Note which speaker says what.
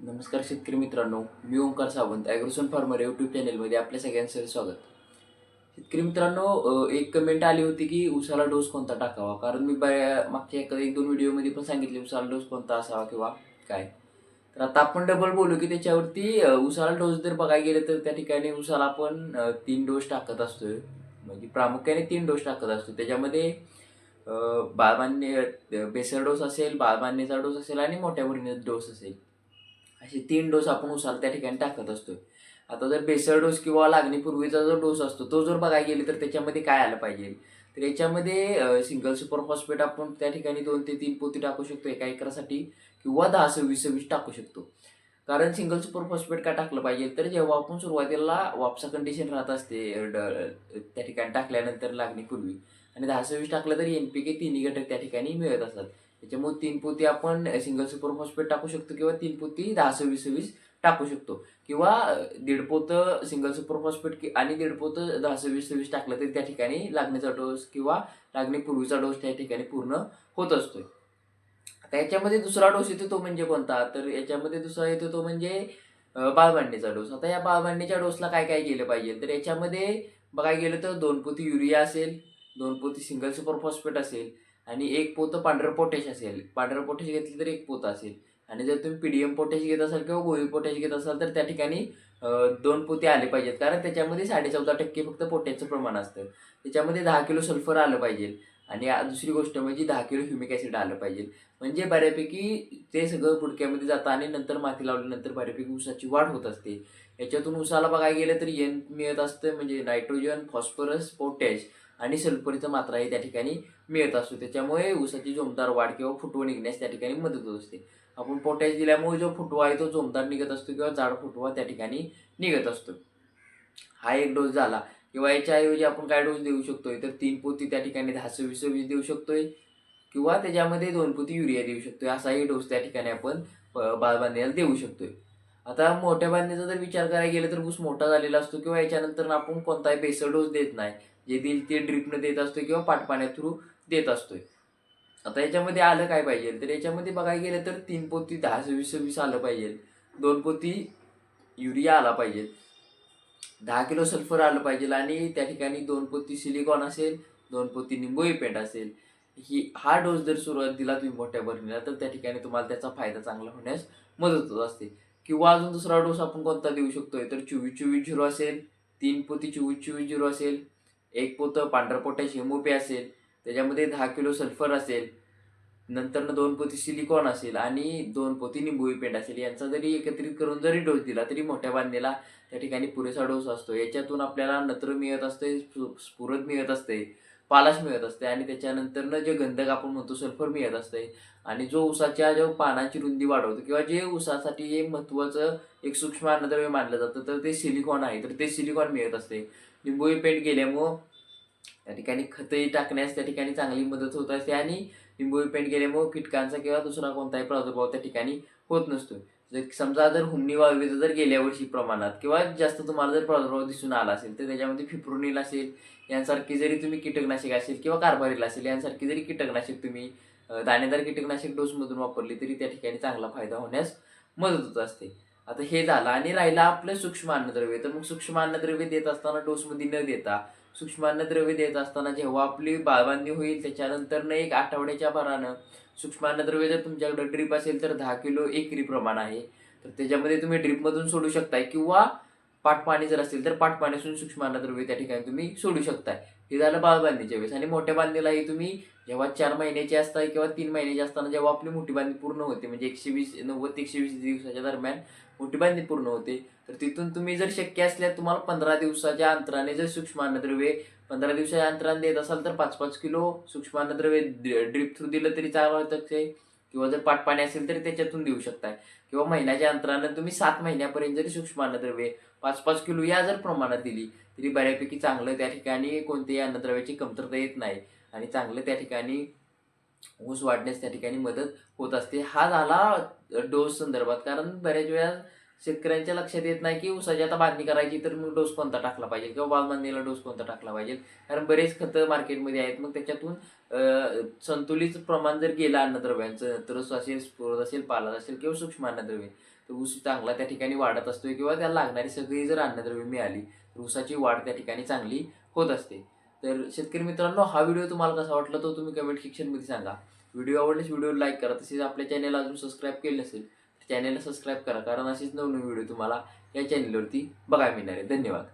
Speaker 1: नमस्कार शेतकरी मित्रांनो मी ओंकार सावंत ॲग्रोसन फार्मर यूट्यूब चॅनलमध्ये आपल्या सगळ्यांचं स्वागत. शेतकरी मित्रांनो एक कमेंट आली होती की उसाला डोस कोणता टाकावा? कारण मी बऱ्या मागच्या एका एक दोन व्हिडिओमध्ये पण सांगितले उसाला डोस कोणता असावा किंवा काय? तर आता आपण डबल बोलू की त्याच्यावरती उसाला डोस जर बघायला गेलं तर त्या ठिकाणी उसाला आपण तीन डोस टाकत असतोय. म्हणजे प्रामुख्याने तीन डोस टाकत असतो त्याच्यामध्ये बाळमान्य बेसर डोस असेल बाळमान्यचा डोस असेल आणि मोठ्या भरणीचा डोस असेल. असे तीन डोस आपण उसाला त्या ठिकाणी टाकत असतो आता जर बेसळ डोस किंवा लागणीपूर्वीचा जो डोस असतो तो जर बघायला गेले तर त्याच्यामध्ये काय आलं पाहिजे? तर याच्यामध्ये सिंगल सुपर फॉस्फेट आपण त्या ठिकाणी दोन ते तीन पोती टाकू शकतो एका एकरासाठी किंवा दहा सव्वीस सव्वीस टाकू शकतो. कारण सिंगल सुपर फॉस्फेट का टाकलं पाहिजे? तर जेव्हा आपण सुरुवातीला वापसा कंडिशन राहत असते ड- त्या ठिकाणी टाकल्यानंतर लागणीपूर्वी आणि दहा सव्वीस टाकलं तर एन पी के तिन्ही घटक त्या ठिकाणी मिळत असतात. त्याच्यामुळे तीन पोती आपण सिंगल सुपर फॉस्फेट टाकू शकतो किंवा तीन पोती दहा सव्वीस सव्वीस टाकू शकतो. किंवा दीड पोतं सिंगल सुपर फॉस्फेट आणि दीड पोतं दहा सव्वीस सव्वीस टाकलं तरी त्या ठिकाणी लागण्याचा डोस किंवा लागणीपूर्वीचा डोस त्या ठिकाणी पूर्ण होत असतो आता याच्यामध्ये दुसरा डोस येतो तो म्हणजे कोणता? तर याच्यामध्ये दुसरा येतो तो म्हणजे अ, डोस आता या बाळमांडीच्या डोसला काय काय केलं पाहिजे? तर याच्यामध्ये बघायला गेलं तर दोन पोती युरिया असेल दोन पोती सिंगल सुपर फॉस्फेट असेल आणि एक पोतं पांढरं पोटॅश असेल. पांढरं पोटॅश घेतलं तर एक पोतं असेल. आणि जर तुम्ही पीडीएम पोटॅश घेत असाल किंवा गोळी पोटॅश घेत असाल तर त्या ठिकाणी दोन पोते आले पाहिजेत. कारण त्याच्यामध्ये साडे चौदा टक्के फक्त पोटॅशचं प्रमाण असतं. त्याच्यामध्ये दहा किलो सल्फर आलं पाहिजे. आणि दुसरी गोष्ट म्हणजे दहा किलो ह्युमिक ॲसिड आलं पाहिजे. म्हणजे बऱ्यापैकी ते सगळं पुडक्यामध्ये जातं आणि नंतर माती लावल्यानंतर बऱ्यापैकी ऊसाची वाढ होत असते. याच्यातून ऊसाला बघायला गेलं तर एन मिळत असतं. म्हणजे नायट्रोजन फॉस्फरस पोटॅश आणि सल्फरचं मात्राही त्या ठिकाणी मिळत असतो. त्याच्यामुळे ऊसाची जोमदार वाढ किंवा फुटवा निघण्यास त्या ठिकाणी मदत होत असते. आपण पोटॅश दिल्यामुळे जो फुटवा आहे तो जोमदार निघत असतो किंवा जाड फुटवा त्या ठिकाणी निघत असतो. हा एक डोस झाला. किंवा याच्याऐवजी आपण काय डोस देऊ शकतोय? तर तीन पोती त्या ठिकाणी दहा सव्वीस सव्वीस देऊ शकतोय. किंवा त्याच्यामध्ये दोन पोती युरिया देऊ शकतोय. असाही डोस त्या ठिकाणी आपण बाल बाळबांध्याला देऊ शकतोय. आता मोठ्या बांधणीचा जर विचार करायला गेला तर ऊस मोठा झालेला असतो किंवा याच्यानंतर आपण कोणताही बेसळ डोस देत नाही. जे देईल ते ड्रिपनं देत असतो किंवा पाटपाण्या थ्रू देत असतोय. आता याच्यामध्ये आलं काय पाहिजे? तर याच्यामध्ये बघायला गेलं तर तीन पोती दहा सव्वीस सव्वीस आलं पाहिजे. दोन पोती युरिया आला पाहिजे. दहा किलो सल्फर आलं पाहिजे आणि त्या ठिकाणी दोन पोती सिलिकॉन असेल दोन पोती निंबोई पेंट असेल. ही हा डोस जर सुरुवात दिला तुम्ही मोठ्या भरणीला तर त्या ठिकाणी तुम्हाला त्याचा फायदा चांगला होण्यास मदत होत असते. किंवा अजून दुसरा डोस आपण कोणता देऊ शकतोय? तर चोवीस चोवीस झिरो असेल तीन पोती चोवीस चोवीस झिरो असेल एक पोतं पांढरा पोटॅश हेमोपी असेल त्याच्यामध्ये दहा किलो सल्फर असेल नंतर दोन पोती सिलिकॉन असेल आणि दोन पोती निंबोई पेंट असेल. यांचा जरी एकत्रित करून जरी डोस दिला तरी मोठ्या बांधणीला त्या ठिकाणी पुरेसा डोस असतो. याच्यातून आपल्याला नत्र मिळत असते स्फु- स्फुरद मिळत असते. पालाश मिळत असते आणि त्याच्यानंतरनं जे गंधक आपण म्हणतो सल्फर मिळत असते. आणि जो ऊसाच्या जो पानाची रुंदी वाढवतो किंवा जे ऊसासाठी हे महत्त्वाचं एक सूक्ष्म अन्नद्रव्य मानलं जातं तर ते सिलिकॉन आहे. तर ते सिलिकॉन मिळत असते. निंबोई पेंट गेल्यामुळं त्या ठिकाणी खतही टाकण्यास त्या ठिकाणी चांगली मदत होत असते आणि लिंबोळी पेंट गेल्यामुळं कीटकांचा किंवा दुसरा कोणताही प्रादुर्भाव त्या ठिकाणी होत नसतो जर समजा जर हुमणी वाळवीचं जर गेल्या वर्षी प्रमाणात किंवा जास्त तुम्हाला जर प्रादुर्भाव दिसून आला असेल तर त्याच्यामध्ये फिप्रोनिल असेल यांसारखी जरी तुम्ही कीटकनाशक असेल किंवा कार्बारिल असेल यांसारखी जरी कीटकनाशक तुम्ही दाणेदार कीटकनाशक डोसमधून वापरली तरी त्या ठिकाणी चांगला फायदा होण्यास मदत होत असते. आता हे झालं आणि राहिलं आपलं सूक्ष्म अन्नद्रव्य. तर मग सूक्ष्म अन्नद्रव्य देत असताना डोसमध्ये न देता सूक्ष्म अन्नद्रव्य देत असताना जेव्हा आपली बाळबांधणी होईल त्याच्यानंतरनं एक आठवड्याच्या भरानं सूक्ष्म अन्नद्रव्य जर तुमच्याकडे ड्रीप असेल तर दहा किलो एकरी प्रमाण आहे. तर त्याच्यामध्ये तुम्ही ड्रीपमधून सोडू शकताय किंवा पाटपाणी जर असेल तर पाटपाणीसून सूक्ष्म अन्नद्रव्य त्या ठिकाणी तुम्ही सोडू शकताय. हे झालं बाळबांधणीच्या वेळेस. आणि मोठ्या बांधणीलाही तुम्ही जेव्हा चार महिन्याचे असताय किंवा तीन महिन्याचे असताना जेव्हा आपली मोठी बांधणी पूर्ण होते म्हणजे एकशे वीस नव्वद एकशे वीस दिवसाच्या दरम्यान मोठी बांधणी पूर्ण होते तर तिथून तुम्ही जर शक्य असल्यास तुम्हाला पंधरा दिवसाच्या अंतराने जर सूक्ष्म अन्नद्रव्ये पंधरा दिवसाच्या अंतराने देत असाल तर पाच पाच किलो सूक्ष्म अन्नद्रव्य ड्रिप थ्रू दिलं तरी चांगलं होतं ते किंवा जर पाटपाणी असेल तर त्याच्यातून देऊ शकताय. किंवा महिन्याच्या अंतरानं तुम्ही सात महिन्यापर्यंत जरी सूक्ष्म अन्नद्रव्ये पाच पाच किलो या जर प्रमाणात दिली तरी बऱ्यापैकी चांगलं त्या ठिकाणी कोणत्याही अन्नद्रव्याची कमतरता येत नाही. आणि चांगलं त्या ठिकाणी ऊस वाढण्यास त्या ठिकाणी मदत होत असते. हा झाला डोस संदर्भात. कारण बऱ्याच वेळा शेतकऱ्यांच्या लक्षात येत नाही की ऊसाची आता बांधणी करायची तर मग डोस कोणता टाकला पाहिजे? किंवा बाल बांधणीला डोस कोणता टाकला पाहिजे? कारण बरेच खतं मार्केटमध्ये आहेत. मग त्याच्यातून संतुलित प्रमाण जर गेलं अन्नद्रव्यांचं तर ऊस असेल स्फुरद असेल पालक असेल किंवा सूक्ष्म अन्नद्रव्य तर ऊस चांगला त्या ठिकाणी वाढत असतोय किंवा त्याला लागणारी सगळी जर अन्नद्रव्य मिळाली तर ऊसाची वाढ त्या ठिकाणी चांगली होत असते. तर शेतकरी मित्रांनो हा व्हिडिओ तुम्हाला कसा वाटला तो तुम्ही कमेंट सेक्शनमध्ये सांगा. व्हिडिओ आवडल्यास व्हिडिओ लाईक करा. तसेच आपल्या चॅनल अजून सबस्क्राईब केलं नसेल चॅनलला सबस्क्राईब करा कारण असेच नवनवीन व्हिडिओ तुम्हाला या चॅनलवरती बघायला मिळणार आहे. धन्यवाद.